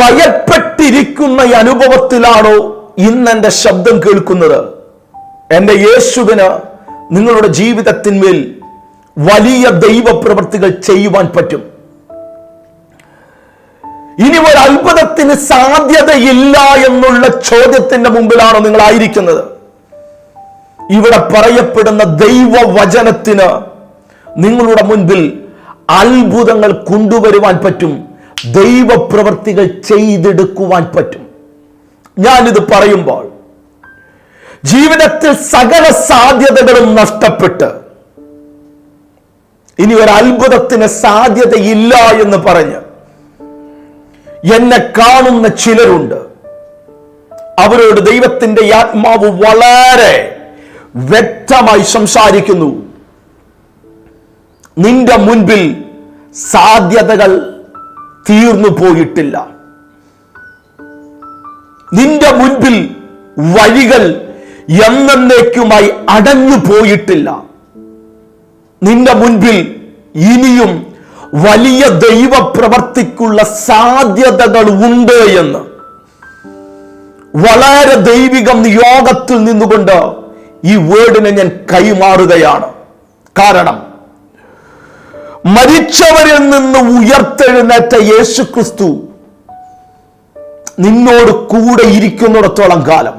ഭയപ്പെട്ടിരിക്കുന്ന ഈ അനുഭവത്തിലാണോ ഇന്ന് എന്റെ ശബ്ദം കേൾക്കുന്നത്? എന്റെ യേശുവിന് നിങ്ങളുടെ ജീവിതത്തിന്മേൽ വലിയ ദൈവപ്രവൃത്തികൾ ചെയ്യുവാൻ പറ്റും. ഇനി ഒരു അത്ഭുതത്തിന് സാധ്യതയില്ല എന്നുള്ള ചോദ്യത്തിന്റെ മുമ്പിലാണോ നിങ്ങൾ ആയിരിക്കുന്നത് ഇവിടെ പറയപ്പെടുന്ന ദൈവവചനത്തിന് നിങ്ങളുടെ മുൻപിൽ അത്ഭുതങ്ങൾ കൊണ്ടുവരുവാൻ പറ്റും. ദൈവപ്രവർത്തികൾ ചെയ്തെടുക്കുവാൻ പറ്റും. ഞാനിത് പറയുമ്പോൾ ജീവിതത്തിൽ സകല സാധ്യതകളും നഷ്ടപ്പെട്ട് ഇനി ഒരു അത്ഭുതത്തിന് സാധ്യതയില്ല എന്ന് പറഞ്ഞ് എന്നെ കാണുന്ന ചിലരുണ്ട്. അവരോട് ദൈവത്തിന്റെ ആത്മാവ് വളരെ വ്യക്തമായി സംസാരിക്കുന്നു. നിന്റെ മുൻപിൽ സാധ്യതകൾ തീർന്നു പോയിട്ടില്ല. നിന്റെ മുൻപിൽ വഴികൾ എന്നേക്കുമായി അടഞ്ഞു പോയിട്ടില്ല. നിന്റെ മുൻപിൽ ഇനിയും വലിയ ദൈവപ്രവർത്തിക്കുള്ള സാധ്യതകൾ ഉണ്ട് എന്ന്. വളരെ ദൈവികം യോഗത്തിൽ നിന്നുകൊണ്ട് ഈ വേർഡിനെ ഞാൻ കൈമാറുകയാണ്. കാരണം മരിച്ചവരിൽ നിന്ന് ഉയർത്തെഴുന്നേറ്റ യേശു ക്രിസ്തു നിന്നോട് കൂടെ ഇരിക്കുന്നിടത്തോളം കാലം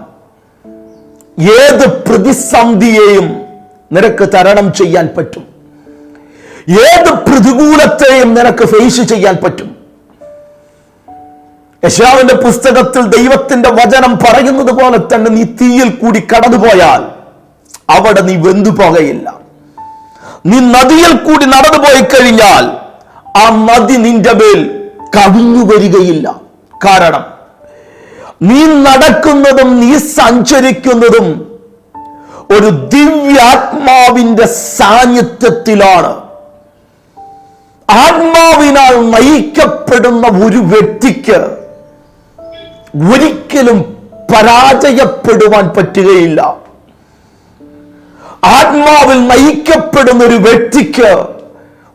ഏത് പ്രതിസന്ധിയെയും നിനക്ക് തരണം ചെയ്യാൻ പറ്റും. ഏത് പ്രതികൂലത്തെയും നിനക്ക് ഫേസ് ചെയ്യാൻ പറ്റും. യശാവിന്റെ പുസ്തകത്തിൽ ദൈവത്തിന്റെ വചനം പറയുന്നത് പോലെ തന്നെ നീ തീയിൽ കൂടി കടന്നുപോയാൽ അവിടെ നീ വെന്തു പോകയില്ല നീ നദിയിൽ കൂടി നടന്നു പോയി കഴിഞ്ഞാൽ ആ നദി നിന്റെ മേൽ കവിഞ്ഞു വരികയില്ല. കാരണം നീ നടക്കുന്നതും നീ സഞ്ചരിക്കുന്നതും ഒരു ദിവ്യാത്മാവിന്റെ സാന്നിധ്യത്തിലാണ്. ആത്മാവിനാൽ നയിക്കപ്പെടുന്ന ഒരു വ്യക്തിക്ക് ഒരിക്കലും പരാജയപ്പെടുവാൻ പറ്റുകയില്ല. ആത്മാവിൽ നയിക്കപ്പെടുന്ന ഒരു വ്യക്തിക്ക്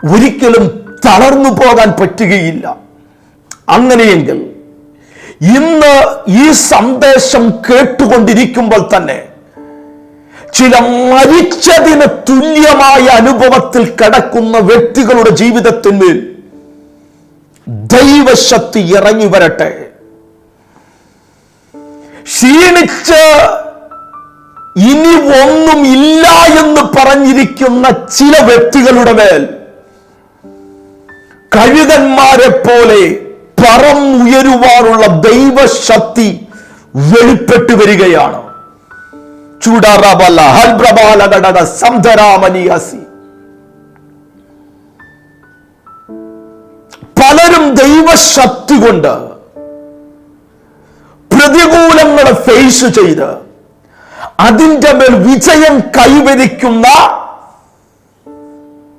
ഒരിക്കലും തളർന്നു പോകാൻ പറ്റുകയില്ല. അങ്ങനെയെങ്കിൽ ഇന്ന് ഈ സന്ദേശം കേട്ടുകൊണ്ടിരിക്കുമ്പോൾ തന്നെ ചില മരിച്ചതിന് തുല്യമായ അനുഭവത്തിൽ കിടക്കുന്ന വ്യക്തികളുടെ ജീവിതത്തിൽ ദൈവശക്തി ഇറങ്ങി വരട്ടെ. ക്ഷീണിച്ച് ഇനി ഒന്നും ഇല്ല എന്ന് പറഞ്ഞിരിക്കുന്ന ചില വ്യക്തികളുടെ മേൽ കഴുകന്മാരെ പോലെ പറന്നുയരുവാനുള്ള ദൈവശക്തി വെളിപ്പെട്ടു വരികയാണ്. പലരും ദൈവശക്തി കൊണ്ട് പ്രതികൂലങ്ങളെ ഫേസ് ചെയ്ത് അതിന്റെ മേൽ വിജയം കൈവരിക്കുന്ന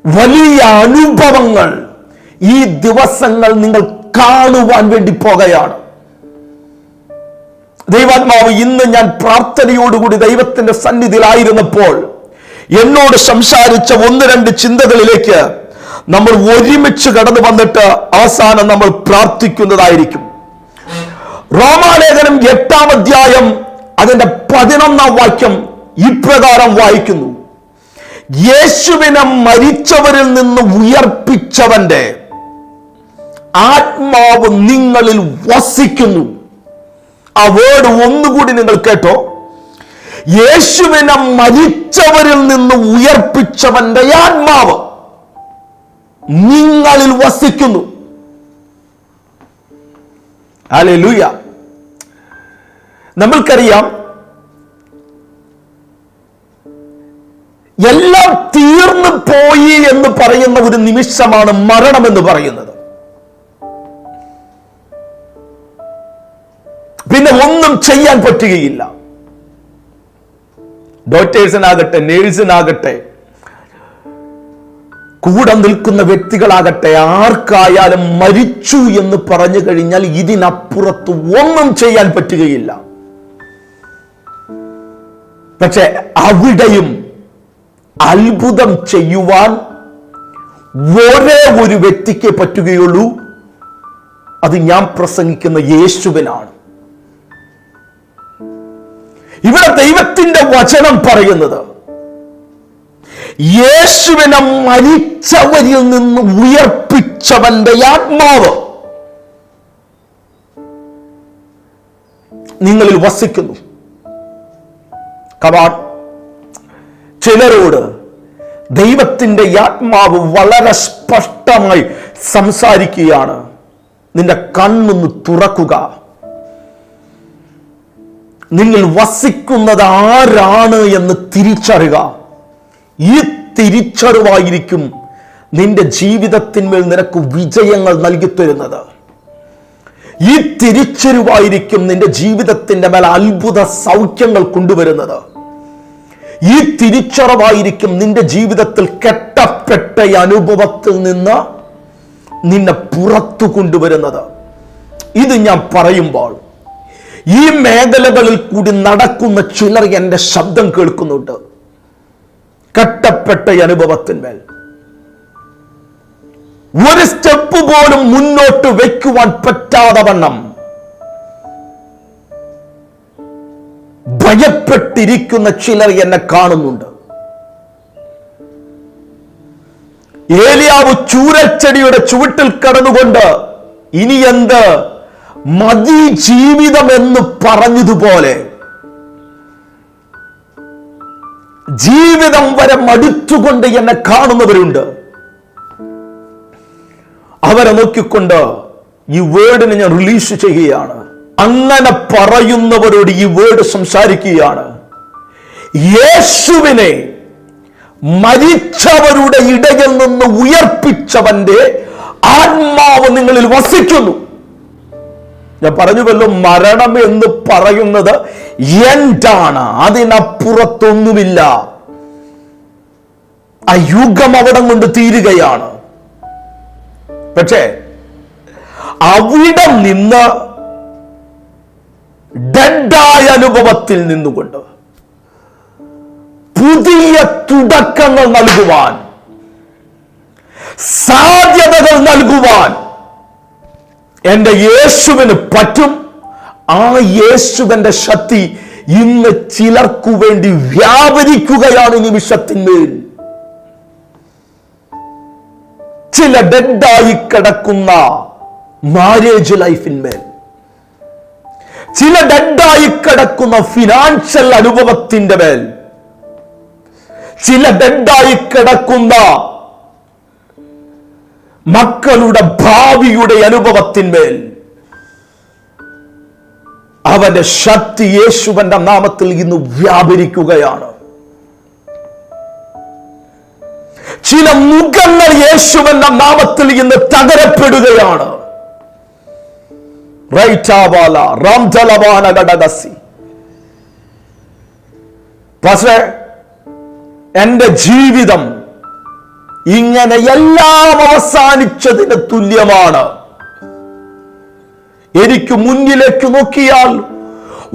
വലിയ അനുഭവങ്ങൾ ഈ ദിവസങ്ങൾ നിങ്ങൾ കാണുവാൻ വേണ്ടി പോകുകയാണ്. ദൈവാത്മാവ് ഇന്ന് ഞാൻ പ്രാർത്ഥനയോടുകൂടി ദൈവത്തിന്റെ സന്നിധിയിലായിരുന്നപ്പോൾ എന്നോട് സംസാരിച്ച ഒന്ന് രണ്ട് ചിന്തകളിലേക്ക് നമ്മൾ ഒരുമിച്ച് കടന്നു വന്നിട്ട് അവസാനം നമ്മൾ പ്രാർത്ഥിക്കുന്നതായിരിക്കും. റോമാലേഖനം എട്ടാം അധ്യായം അതിന്റെ പതിനൊന്നാം വാക്യം ഇപ്രകാരം വായിക്കുന്നു. യേശുവിനെ മരിച്ചവരിൽ നിന്ന് ഉയർപ്പിച്ചവന്റെ ആത്മാവ് നിങ്ങളിൽ വസിക്കുന്നു. ആ വേർഡ് ഒന്നുകൂടി നിങ്ങൾ കേട്ടോ. യേശുവിനെ മരിച്ചവരിൽ നിന്ന് ഉയർപ്പിച്ചവന്റെ ആത്മാവ് നിങ്ങളിൽ വസിക്കുന്നു. അല്ലെ അല്ലേലൂയ നമ്മൾക്കറിയാം എല്ലാം തീർന്നു പോയി എന്ന് പറയുന്ന ഒരു നിമിഷമാണ് മരണം എന്ന് പറയുന്നത്. പിന്നെ ഒന്നും ചെയ്യാൻ പറ്റുകയില്ല. ഡോക്ടേഴ്സിനാകട്ടെ നേഴ്സിനാകട്ടെ കൂടെ നിൽക്കുന്ന വ്യക്തികളാകട്ടെ ആർക്കായാലും മരിച്ചു എന്ന് പറഞ്ഞു കഴിഞ്ഞാൽ ഇതിനപ്പുറത്ത് ഒന്നും ചെയ്യാൻ പറ്റുകയില്ല. പക്ഷെ അവിടെയും അത്ഭുതം ചെയ്യുവാൻ ഒരേ ഒരു വ്യക്തിക്ക് പറ്റുകയുള്ളൂ. അത് ഞാൻ പ്രസംഗിക്കുന്ന യേശുവിനാണ്. ഇവിടെ ദൈവത്തിന്റെ വചനം പറയുന്നത് യേശുവിനെ മരിച്ചവരിൽ നിന്ന് ഉയർപ്പിച്ചവന്റെ ആത്മാവ്. നിങ്ങളിൽ വസിക്കുന്നു. കവാൺ ചിലരോട് ദൈവത്തിന്റെ ആത്മാവ് വളരെ സ്പഷ്ടമായി സംസാരിക്കുകയാണ്. നിന്റെ കണ്ണൊന്ന് തുറക്കുക. നിങ്ങൾ വസിക്കുന്നത് ആരാണ് എന്ന് തിരിച്ചറിയുക. ഈ തിരിച്ചറിവായിരിക്കും നിന്റെ ജീവിതത്തിന്മേൽ നിനക്ക് വിജയങ്ങൾ നൽകി തരുന്നത് ഈ തിരിച്ചറിവായിരിക്കും നിന്റെ ജീവിതത്തിന്റെ മേൽ അത്ഭുത സൗഖ്യങ്ങൾ കൊണ്ടുവരുന്നത്. ഈ തിരിച്ചറിവായിരിക്കും നിന്റെ ജീവിതത്തിൽ കെട്ടപ്പെട്ട അനുഭവത്തിൽ നിന്ന് നിന്നെ പുറത്തു കൊണ്ടുവരുന്നത്. ഇത് ഞാൻ പറയുമ്പോൾ ഈ മേഖലകളിൽ കൂടി നടക്കുന്ന ചിലർ എന്റെ ശബ്ദം കേൾക്കുന്നുണ്ട്. കെട്ടപ്പെട്ട അനുഭവത്തിന്മേൽ. ഒരു സ്റ്റെപ്പ് പോലും മുന്നോട്ട് വെക്കുവാൻ പറ്റാതെ വണ്ണം. ഭയപ്പെട്ടിരിക്കുന്ന ചിലർ എന്നെ കാണുന്നുണ്ട്. ഏലിയാവ് ചൂരച്ചെടിയുടെ ചുവട്ടിൽ കടന്നുകൊണ്ട് ഇനി എന്ത്? മതി ജീവിതം എന്ന് പറഞ്ഞതുപോലെ. ജീവിതം വരെ മടുത്തുകൊണ്ട് എന്നെ കാണുന്നവരുണ്ട്. അവരെ നോക്കിക്കൊണ്ട് ഈ വേർഡിനെ ഞാൻ റിലീസ് ചെയ്യുകയാണ്. അങ്ങനെ പറയുന്നവരോട് ഈ വേർഡ് സംസാരിക്കുകയാണ്. യേശുവിനെ മരിച്ചവരുടെ ഇടയിൽ നിന്ന് ഉയർപ്പിച്ചവന്റെ ആത്മാവ് നിങ്ങളിൽ വസിക്കുന്നു. ഞാൻ പറഞ്ഞു പറഞ്ഞുവല്ലോ മരണം എന്ന് പറയുന്നത് എന്താണ്? അതിനപ്പുറത്തൊന്നുമില്ല. ആ യുഗം അവിടം കൊണ്ട് തീരുകയാണ്. പക്ഷേ അവിടെ നിന്ന് ഡെഡായ അനുഭവത്തിൽ നിന്നുകൊണ്ട് പുതിയ തുടക്കങ്ങൾ നൽകുവാൻ സാധ്യതകൾ നൽകുവാൻ എന്റെ യേശുവിന് പറ്റും. ആ യേശുവിന്റെ ശക്തി ഇന്ന് ചിലർക്കു വേണ്ടി വ്യാപരിക്കുകയാണ് നിമിഷത്തിന്മേൽ. ചില ഡെഡായി കിടക്കുന്ന മാരേജ് ലൈഫിന്മേൽ ചില ഡെഡായി കിടക്കുന്ന ഫിനാൻഷ്യൽ അനുഭവത്തിന്റെ മേൽ ചില ഡെഡായി കിടക്കുന്ന മക്കളുടെ ഭാവിയുടെ അനുഭവത്തിന്മേൽ. അവന്റെ ശക്തി യേശുവന്റെ നാമത്തിൽ ഇന്ന് വ്യാപരിക്കുകയാണ്. ചില മുഖങ്ങൾ യേശുവെന്ന നാമത്തിൽ ഇന്ന് തകരപ്പെടുകയാണ്. പക്ഷേ എന്റെ ജീവിതം ഇങ്ങനെ എല്ലാം അവസാനിച്ചതിന് തുല്യമാണ്. എനിക്ക് മുന്നിലേക്ക് നോക്കിയാൽ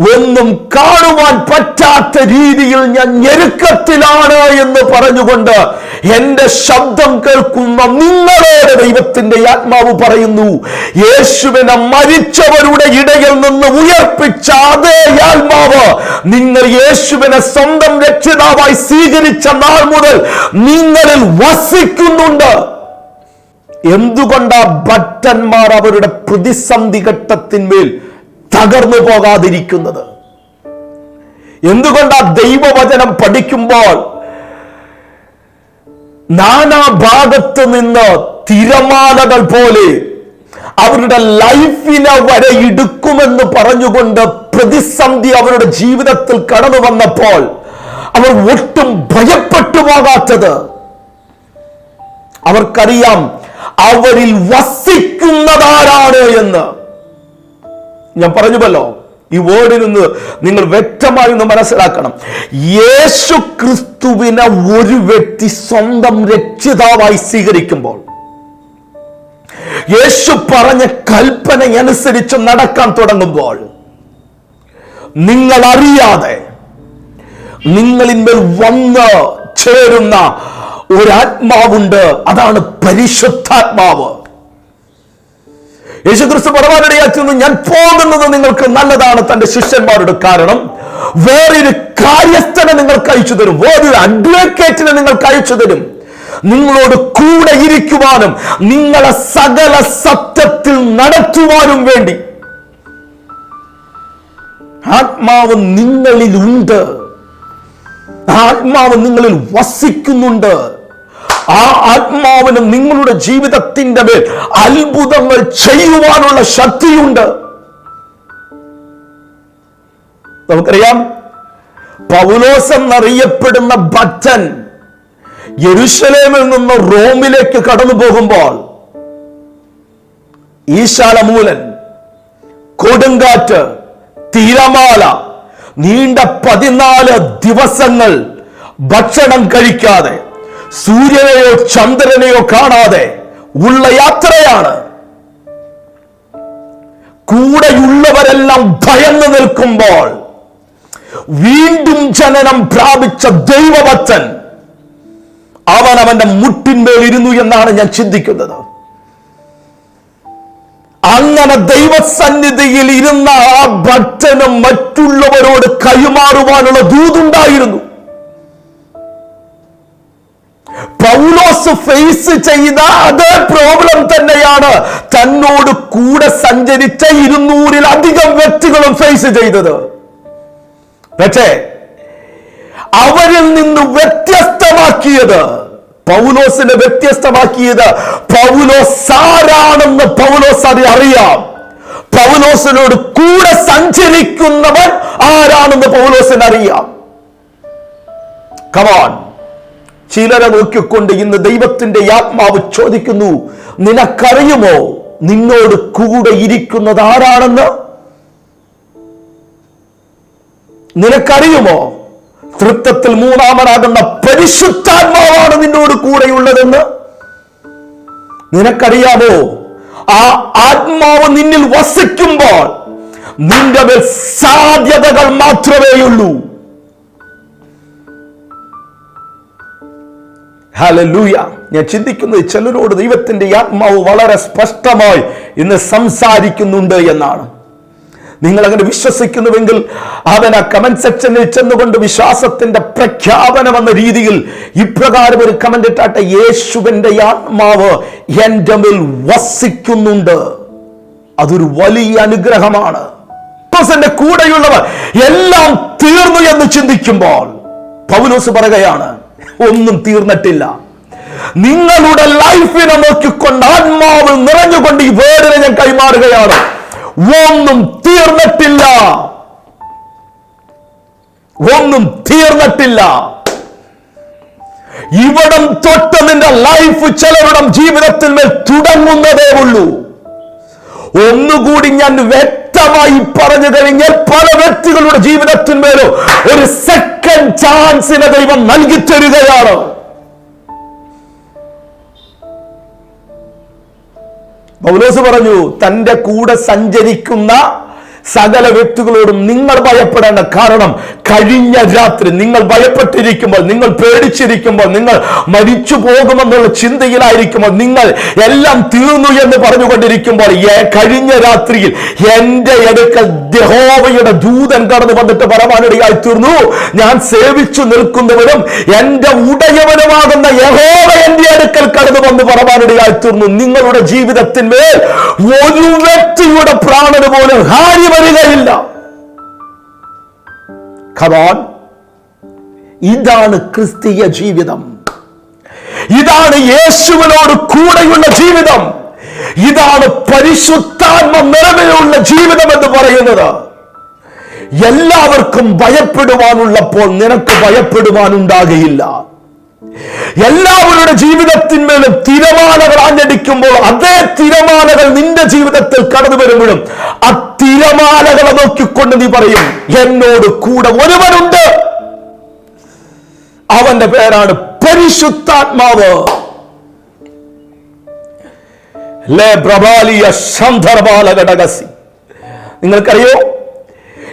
ഒന്നും കാണുവാൻ പറ്റാത്ത രീതിയിൽ ഞാൻ ഞെരുക്കത്തിലാണ് എന്ന് പറഞ്ഞുകൊണ്ട് എന്റെ ശബ്ദം കേൾക്കുന്ന നിങ്ങളോട് ദൈവത്തിന്റെ ആത്മാവ് പറയുന്നു യേശുവിനെ മരിച്ചവരുടെ ഇടയിൽ നിന്ന് ഉയർപ്പിച്ച അതേ ആത്മാവ് നിങ്ങൾ യേശുവിനെ സ്വന്തം രക്ഷിതാവായി സ്വീകരിച്ച നാൾ മുതൽ നിങ്ങളിൽ വസിക്കുന്നുണ്ട്. എന്തുകൊണ്ടാ ഭക്തന്മാർ അവരുടെ പ്രതിസന്ധി ഘട്ടത്തിന്മേൽ തകർന്നു പോകാതിരിക്കുന്നത്. എന്തുകൊണ്ടാ ദൈവവചനം പഠിക്കുമ്പോൾ നാനാഭാഗത്ത് നിന്ന് തിരമാലകൾ പോലെ അവരുടെ ലൈഫിനെ വരെ ഇടുക്കുമെന്ന് പറഞ്ഞുകൊണ്ട് പ്രതിസന്ധി അവരുടെ ജീവിതത്തിൽ കടന്നു വന്നപ്പോൾ അവർ ഒട്ടും ഭയപ്പെട്ടു പോകാത്തത്. അവർക്കറിയാം അവരിൽ വസിക്കുന്നതാരാണ് എന്ന്. ഞാൻ പറഞ്ഞുവല്ലോ ഈ വേർഡിൽ നിന്ന് നിങ്ങൾ വ്യക്തമായി ഒന്ന് മനസ്സിലാക്കണം. യേശു ക്രിസ്തുവിനെ ഒരു വ്യക്തി സ്വന്തം രക്ഷിതാവായി സ്വീകരിക്കുമ്പോൾ യേശു പറഞ്ഞ കൽപ്പന അനുസരിച്ച് നടക്കാൻ തുടങ്ങുമ്പോൾ നിങ്ങൾ അറിയാതെ നിങ്ങളിന്മേൽ വന്ന് ചേരുന്ന ഒരാത്മാവുണ്ട്. അതാണ് പരിശുദ്ധാത്മാവ്. യേശുക്രിസ്തു പരമാനിടയാക്കുന്നു ഞാൻ പോകുന്നത് നിങ്ങൾക്ക് നല്ലതാണ്. തന്റെ ശിഷ്യന്മാരുടെ കാരണം വേറൊരു കാര്യസ്ഥനെ നിങ്ങൾക്ക് അയച്ചു തരും. വേറൊരു അഡ്വക്കേറ്റിനെ നിങ്ങൾക്ക് അയച്ചു തരും. നിങ്ങളോട് കൂടെ ഇരിക്കുവാനും നിങ്ങളെ സകല സത്യത്തിൽ നടത്തുവാനും വേണ്ടി. ആത്മാവ് നിങ്ങളിലുണ്ട് ആത്മാവ് നിങ്ങളിൽ വസിക്കുന്നുണ്ട്. ആ ആത്മാവിന് നിങ്ങളുടെ ജീവിതത്തിന്റെ മേൽ അത്ഭുതങ്ങൾ ചെയ്യുവാനുള്ള ശക്തിയുണ്ട്. നമുക്കറിയാം പൗലോസ് എന്നറിയപ്പെടുന്ന ഭക്തൻ യരുഷലേമിൽ നിന്ന് റോമിലേക്ക് കടന്നു പോകുമ്പോൾ ഈശാലമൂലൻ കൊടുങ്കാറ്റ് തീരമാല നീണ്ട പതിനാല് ദിവസങ്ങൾ ഭക്ഷണം കഴിക്കാതെ സൂര്യനെയോ ചന്ദ്രനെയോ കാണാതെ ഉള്ള യാത്രയാണ്. കൂടെയുള്ളവരെല്ലാം ഭയന്നു നിൽക്കുമ്പോൾ വീണ്ടും ജനനം പ്രാപിച്ച ദൈവഭക്തൻ അവൻ അവന്റെ മുട്ടിന്മേൽ ഇരുന്നു എന്നാണ് ഞാൻ ചിന്തിക്കുന്നത്. അങ്ങനെ ദൈവസന്നിധിയിൽ ഇരുന്ന ആ ഭക്തന് മറ്റുള്ളവരോട് കൈമാറുവാനുള്ള ദൂതുണ്ടായിരുന്നു. പൗലോസ് ഫേസ് ചെയ്ത അതേ പ്രോബ്ലം തന്നെയാണ്. തന്നോട് കൂടെ സഞ്ചരിച്ച ഇരുന്നൂറിലധികം വ്യക്തികളും ഫേസ് ചെയ്തത്. പക്ഷേ അവരിൽ നിന്ന് വ്യത്യസ്തമാക്കിയത് പൗലോസിനെ വ്യത്യസ്തമാക്കിയത് പൗലോസ് ആരാണെന്ന് പൗലോസ് അത് അറിയാം. പൗലോസിനോട് കൂടെ സഞ്ചരിക്കുന്നവൻ ആരാണെന്ന് പൗലോസിന് അറിയാം. കമാൺ ചിലരെ നോക്കിക്കൊണ്ട് ഇന്ന് ദൈവത്തിന്റെ ആത്മാവ് ചോദിക്കുന്നു നിനക്കറിയുമോ നിന്നോട് കൂടെ ഇരിക്കുന്നത് ആരാണെന്ന്? നിനക്കറിയുമോ തൃത്വത്തിൽ മൂന്നാമനാകുന്ന പരിശുദ്ധാത്മാവാണ് നിന്നോട് കൂടെയുള്ളതെന്ന്? നിനക്കറിയാമോ ആ ആത്മാവ് നിന്നിൽ വസിക്കുമ്പോൾ നിന്റെ സാധ്യതകൾ മാത്രമേയുള്ളൂ. ഹലലൂയ ഞാൻ ചിന്തിക്കുന്നത് ചിലരോട് ദൈവത്തിന്റെ ആത്മാവ് വളരെ സ്പഷ്ടമായി ഇന്ന് സംസാരിക്കുന്നുണ്ട് എന്നാണ്. നിങ്ങൾ അങ്ങനെ വിശ്വസിക്കുന്നുവെങ്കിൽ അവൻ ആ കമന്റ് സെക്ഷനിൽ ചെന്നുകൊണ്ട് വിശ്വാസത്തിന്റെ പ്രഖ്യാപനം എന്ന രീതിയിൽ ഇപ്രകാരം ഒരു കമന്റ് ഇട്ടാട്ടെ യേശുവിന്റെ ആത്മാവ് എന്റെ മേൽ വസിക്കുന്നുണ്ട്. അതൊരു വലിയ അനുഗ്രഹമാണ്. പൗലോസിന്റെ കൂടെയുള്ളവർ എല്ലാം തീർന്നു എന്ന് ചിന്തിക്കുമ്പോൾ പൗലോസ് പറയുകയാണ് ഒന്നും തീർന്നിട്ടില്ല. നിങ്ങളുടെ ലൈഫിനെ നോക്കിക്കൊണ്ട് ആത്മാവിൽ നിറഞ്ഞുകൊണ്ട് ഈ വേർഡിനെ ഞാൻ കൈമാറുകയാണ്. ഒന്നും തീർന്നിട്ടില്ല. ഒന്നും തീർന്നിട്ടില്ല. ഇവിടം തൊട്ട് നിന്റെ ലൈഫ് ചെലവിടം ജീവിതത്തിൽ മേൽ തുടങ്ങുന്നതേ ഉള്ളൂ. ഒന്നുകൂടി ഞാൻ വ്യക്തമായി പറഞ്ഞു കഴിഞ്ഞാൽ പല വ്യക്തികളുടെ ജീവിതത്തിന്മേലോ ഒരു സെക്കൻഡ് ചാൻസിനെ ദൈവം നൽകി തരികയാണ് പൗലോസ് പറഞ്ഞു തന്റെ കൂടെ സഞ്ചരിക്കുന്ന സകല വ്യക്തികളോടും നിങ്ങൾ ഭയപ്പെടേണ്ട കാരണം കഴിഞ്ഞ രാത്രി നിങ്ങൾ ഭയപ്പെട്ടിരിക്കുമ്പോൾ നിങ്ങൾ പേടിച്ചിരിക്കുമ്പോൾ നിങ്ങൾ മരിച്ചു പോകുമെന്നുള്ള ചിന്തയിലായിരിക്കുമ്പോൾ നിങ്ങൾ എല്ലാം തീർന്നു എന്ന് പറഞ്ഞുകൊണ്ടിരിക്കുമ്പോൾ കഴിഞ്ഞ രാത്രിയിൽ എന്റെ അടുക്കൽ ദഹോവയുടെ ദൂതൻ കടന്നു വന്നിട്ട് പരമാനടിയായി തീർന്നു. ഞാൻ സേവിച്ചു നിൽക്കുന്നവരും എന്റെ ഉടയവനുമാകുന്ന യഹോവ എന്റെ അടുക്കൽ കടന്നു വന്ന് പരമാനടിയായി തീർന്നു. നിങ്ങളുടെ ജീവിതത്തിന്മേൽ ഒരു വ്യക്തിയുടെ പ്രാണന് പോലും ഹാനി വരികയില്ല. ഖബാൻ ഇതാണ് ക്രിസ്തീയ ജീവിതം. ഇതാണ് യേശുവിനോട് കൂടെയുള്ള ജീവിതം. ഇതാണ് പരിശുദ്ധാത്മ നിറവിലുള്ള ജീവിതം എന്ന് പറയുന്നത്. എല്ലാവർക്കും ഭയപ്പെടുവാനുള്ളപ്പോൾ നിനക്ക് ഭയപ്പെടുവാനുണ്ടാകയില്ല. എല്ലാവരുടെ ജീവിതത്തിന്മേലും തിരമാലകൾ ആഞ്ഞടിക്കുമ്പോൾ അതേ തിരമാലകൾ നിന്റെ ജീവിതത്തിൽ കടന്നു വരുമ്പോഴും ആ തിരമാലകളെ നോക്കിക്കൊണ്ട് നീ പറയും എന്നോട് കൂടെ ഒരുവനുണ്ട്. അവന്റെ പേരാണ് പരിശുദ്ധാത്മാവ്. നിങ്ങൾക്കറിയോ?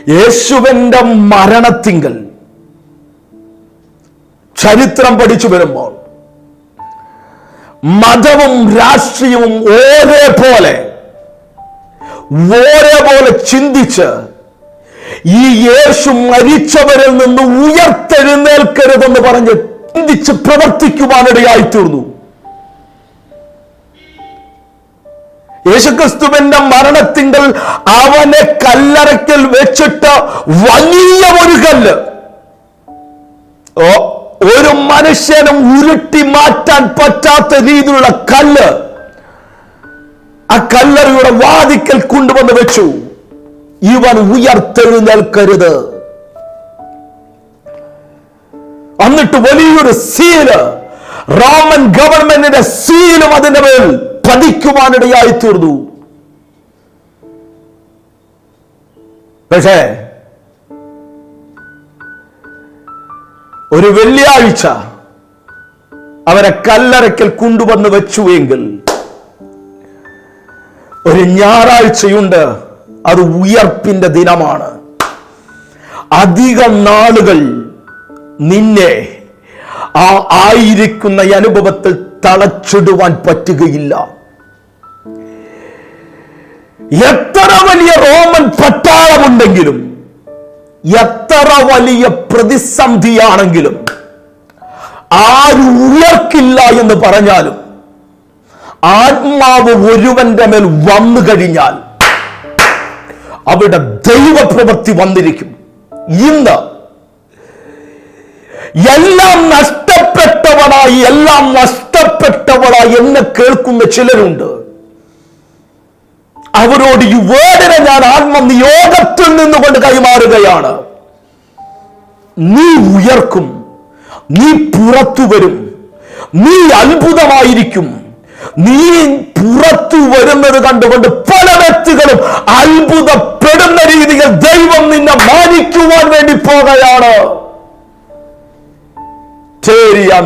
യേശുവിന്റെ മരണത്തിങ്കൽ ചരിത്രം പഠിച്ചു വരുമ്പോൾ മതവും രാഷ്ട്രീയവും ഒരേപോലെ ഒരേപോലെ ചിന്തിച്ച് ഈ യേശു മരിച്ചവരിൽ നിന്ന് ഉയർത്തെഴുന്നേൽക്കരുതെന്ന് പറഞ്ഞ് ചിന്തിച്ച് പ്രവർത്തിക്കുവാനിടയായി തീർന്നു യേശുക്രിസ്തുവിന്റെ മരണത്തിങ്കൽ അവനെ കല്ലറയ്ക്കൽ വെച്ചിട്ട് വലിയ ഒരു കല്ല്. ഓ ഒരു മനുഷ്യനും ഉരുട്ടി മാറ്റാൻ പറ്റാത്ത രീതിയിലുള്ള കല്ല് ആ കല്ലറയുടെ വാതിക്കൽ കൊണ്ടുവന്ന് വെച്ചു. ഇവൻ ഉയർത്തെഴുന്നേൽക്കരുത്. എന്നിട്ട് വലിയൊരു സീൽ റോമൻ ഗവൺമെന്റിന്റെ സീലും അതിന്റെ മേൽ പതിക്കുവാനിടയായി തീർന്നു പക്ഷേ ഒരു വെള്ളിയാഴ്ച അവരെ കല്ലറയ്ക്കൽ കൊണ്ടുവന്ന് വെച്ചു എങ്കിൽ ഒരു ഞായറാഴ്ചയുണ്ട്. അത് ഉയർപ്പിന്റെ ദിനമാണ്. അധികം നാളുകൾ നിന്നെ ആ ആയിരിക്കുന്ന അനുഭവത്തിൽ തളച്ചിടുവാൻ പറ്റുകയില്ല. എത്ര വലിയ റോമൻ പട്ടാളമുണ്ടെങ്കിലും എത്ര വലിയ പ്രതിസന്ധിയാണെങ്കിലും ആരും എന്ന് പറഞ്ഞാലും ആത്മാവ് ഒരുവന്റെ മേൽ വന്നു കഴിഞ്ഞാൽ അവിടെ ദൈവപ്രവൃത്തി വന്നിരിക്കും. ഇന്ന് എല്ലാം നഷ്ടപ്പെട്ടവളായി എല്ലാം നഷ്ടപ്പെട്ടവളായി എന്നെ കേൾക്കുന്ന ചിലരുണ്ട്. അവരോട് ഈ ഞാൻ ആത്മനിയോഗത്തിൽ നിന്നുകൊണ്ട് കൈമാറുകയാണ്. നീ ഉയർക്കും നീ പുറത്തു വരും നീ അത്ഭുതമായിരിക്കും. നീ പുറത്തു വരുന്നത് കണ്ടുകൊണ്ട് പല വ്യക്തികളും അത്ഭുതപ്പെടുന്ന രീതിയിൽ ദൈവം നിന്നെ മാനിക്കുവാൻ വേണ്ടി പോകുകയാണ്. ചേരിയാൻ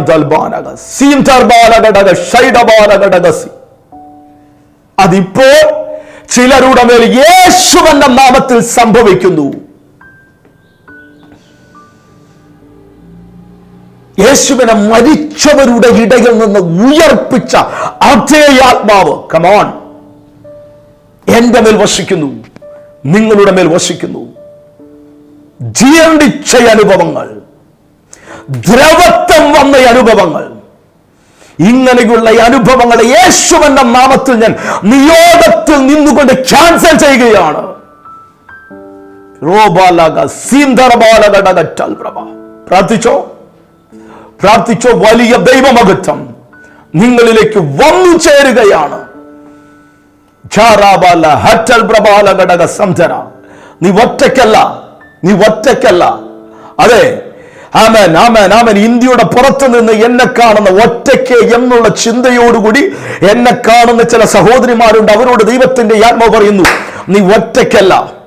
ചിലരുടെ മേൽ യേശുവെന്ന നാമത്തിൽ സംഭവിക്കുന്നു. യേശുവിനെ മരിച്ചവരുടെ ഇടയിൽ നിന്ന് ഉയർപ്പിച്ച അതേ ആത്മാവ് കമോൺ എന്റെ മേൽ വസിക്കുന്നു നിങ്ങളുടെ മേൽ വസിക്കുന്നു. ജീർണിച്ച അനുഭവങ്ങൾ ദ്രവത്വം വന്ന അനുഭവങ്ങൾ ഇങ്ങനെയുള്ള ഈ അനുഭവങ്ങളെ യേശുവെന്ന നാമത്തിൽ ഞാൻ നിയോഗത്തിൽ നിന്നുകൊണ്ട് ക്യാൻസൽ ചെയ്യുകയാണ്. പ്രാർത്ഥിച്ചോ? പ്രാർത്ഥിച്ചോ വലിയ ദൈവമകത്വം നിങ്ങളിലേക്ക് വന്നു ചേരുകയാണ്. നീ ഒറ്റക്കല്ല നീ ഒറ്റക്കല്ല അതെ ആമൻ ആമൻ ആമൻ. ഇന്ത്യയുടെ പുറത്തു നിന്ന് എന്നെ കാണുന്ന ഒറ്റയ്ക്ക് എന്നുള്ള ചിന്തയോടുകൂടി എന്നെ കാണുന്ന ചില സഹോദരിമാരുണ്ട്. അവരോട് ദൈവത്തിന്റെ ആത്മ പറയുന്നു നീ ഒറ്റയ്ക്കല്ല.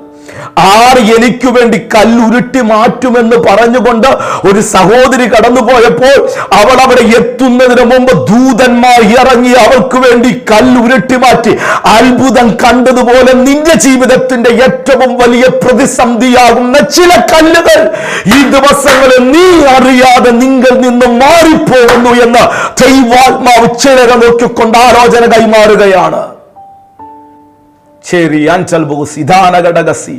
ആർ എനിക്ക് വേണ്ടി കല്ലുരുട്ടി മാറ്റുമെന്ന് പറഞ്ഞുകൊണ്ട് ഒരു സഹോദരി കടന്നുപോയപ്പോൾ അവൾ അവിടെ എത്തുന്നതിന് മുമ്പ് ദൂതന്മാർ ഇറങ്ങി അവൾക്ക് വേണ്ടി കല്ലുരുട്ടി മാറ്റി. അത്ഭുതം കണ്ടതുപോലെ നിന്റെ ജീവിതത്തിന്റെ ഏറ്റവും വലിയ പ്രതിസന്ധിയാകുന്ന ചില കല്ലുകൾ ഈ ദിവസങ്ങളിൽ നീ അറിയാതെ നിങ്ങൾ നിന്ന് മാറിപ്പോകുന്നു എന്ന് ദൈവാത്മാവ് ചിലരെ നോക്കിക്കൊണ്ട് ആലോചന കൈമാറുകയാണ്. ശരി അഞ്ചൽബോസ് ഇതാന ഘടകസി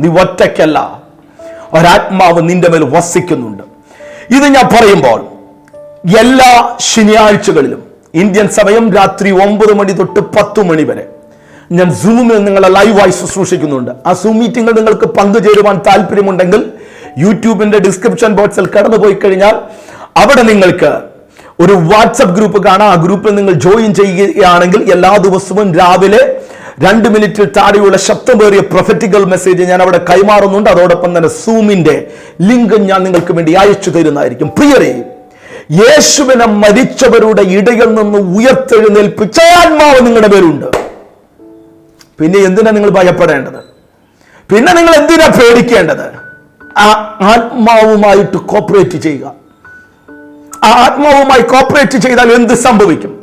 നീ ഒറ്റയ്ക്കല്ല. ഒരാത്മാവ് നിന്റെ മേൽ വസിക്കുന്നുണ്ട്. ഇത് ഞാൻ പറയുമ്പോൾ എല്ലാ ശനിയാഴ്ചകളിലും ഇന്ത്യൻ സമയം രാത്രി ഒമ്പത് മണി തൊട്ട് പത്ത് മണി വരെ ഞാൻ സൂമിൽ നിങ്ങളെ ലൈവായി ശുശ്രൂഷിക്കുന്നുണ്ട്. ആ സൂം മീറ്റിംഗിൽ നിങ്ങൾക്ക് പങ്കുചേരുവാൻ താല്പര്യമുണ്ടെങ്കിൽ യൂട്യൂബിന്റെ ഡിസ്ക്രിപ്ഷൻ ബോക്സിൽ കടന്നു പോയി കഴിഞ്ഞാൽ അവിടെ നിങ്ങൾക്ക് ഒരു വാട്സപ്പ് ഗ്രൂപ്പ് കാണാം. ആ ഗ്രൂപ്പിൽ നിങ്ങൾ ജോയിൻ ചെയ്യുകയാണെങ്കിൽ എല്ലാ ദിവസവും രാവിലെ രണ്ട് മിനിറ്റിൽ താഴെയുള്ള ശബ്ദമേറിയ പ്രൊഫറ്റിക്കൽ മെസ്സേജ് ഞാൻ അവിടെ കൈമാറുന്നുണ്ട്. അതോടൊപ്പം തന്നെ സൂമിന്റെ ലിങ്ക് ഞാൻ നിങ്ങൾക്ക് വേണ്ടി അയച്ചു തരുന്നതായിരിക്കും. പ്രിയരെ യേശുവിനെ മരിച്ചവരുടെ ഇടയിൽ നിന്ന് ഉയർത്തെഴുന്നേൽപ്പിച്ച ആത്മാവ് നിങ്ങളുടെ പേരുണ്ട് പിന്നെ എന്തിനാ നിങ്ങൾ ഭയപ്പെടേണ്ടത്? പിന്നെ നിങ്ങൾ എന്തിനാ പേടിക്കേണ്ടത്? ആ ആത്മാവുമായിട്ട് കോപ്പറേറ്റ് ചെയ്യുക. ആ ആത്മാവുമായി കോപ്പറേറ്റ് ചെയ്താൽ എന്ത് സംഭവിക്കും?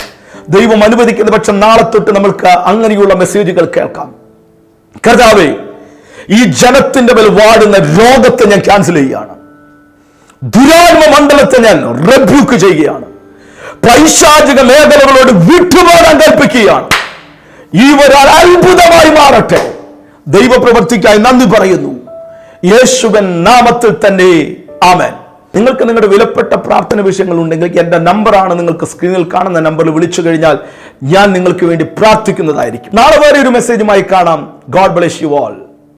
ദൈവം അനുവദിക്കുന്ന പക്ഷം നാളെ തൊട്ട് നമ്മൾക്ക് അങ്ങനെയുള്ള മെസ്സേജുകൾ കേൾക്കാം. കർത്താവേ ഈ ജനത്തിന്റെ മേൽ വാടുന്ന രോഗത്തെ ഞാൻ ക്യാൻസൽ ചെയ്യുകയാണ്. ദുരാത്മ മണ്ഡലത്തെ ഞാൻ റെബ്യൂക്ക് ചെയ്യുകയാണ്. പൈശാചിക മേഖലകളോട് വിട്ടുപോകാൻ കൽപ്പിക്കുകയാണ്. ഈ ഒരാൾ അത്ഭുതമായി മാറട്ടെ. ദൈവപ്രവർത്തിക്കായി നന്ദി പറയുന്നു. യേശുവൻ നാമത്തിൽ തന്നെ. ആമേൻ. നിങ്ങൾക്ക് നിങ്ങളുടെ വിലപ്പെട്ട പ്രാർത്ഥന വിഷയങ്ങൾ ഉണ്ടെങ്കിൽ എന്റെ നമ്പറാണ് നിങ്ങൾക്ക് സ്ക്രീനിൽ കാണുന്ന നമ്പറിൽ വിളിച്ചു കഴിഞ്ഞാൽ ഞാൻ നിങ്ങൾക്ക് വേണ്ടി പ്രാർത്ഥിക്കുന്നതായിരിക്കും. നാളെ വേറെ ഒരു മെസ്സേജുമായി കാണാം. God bless you all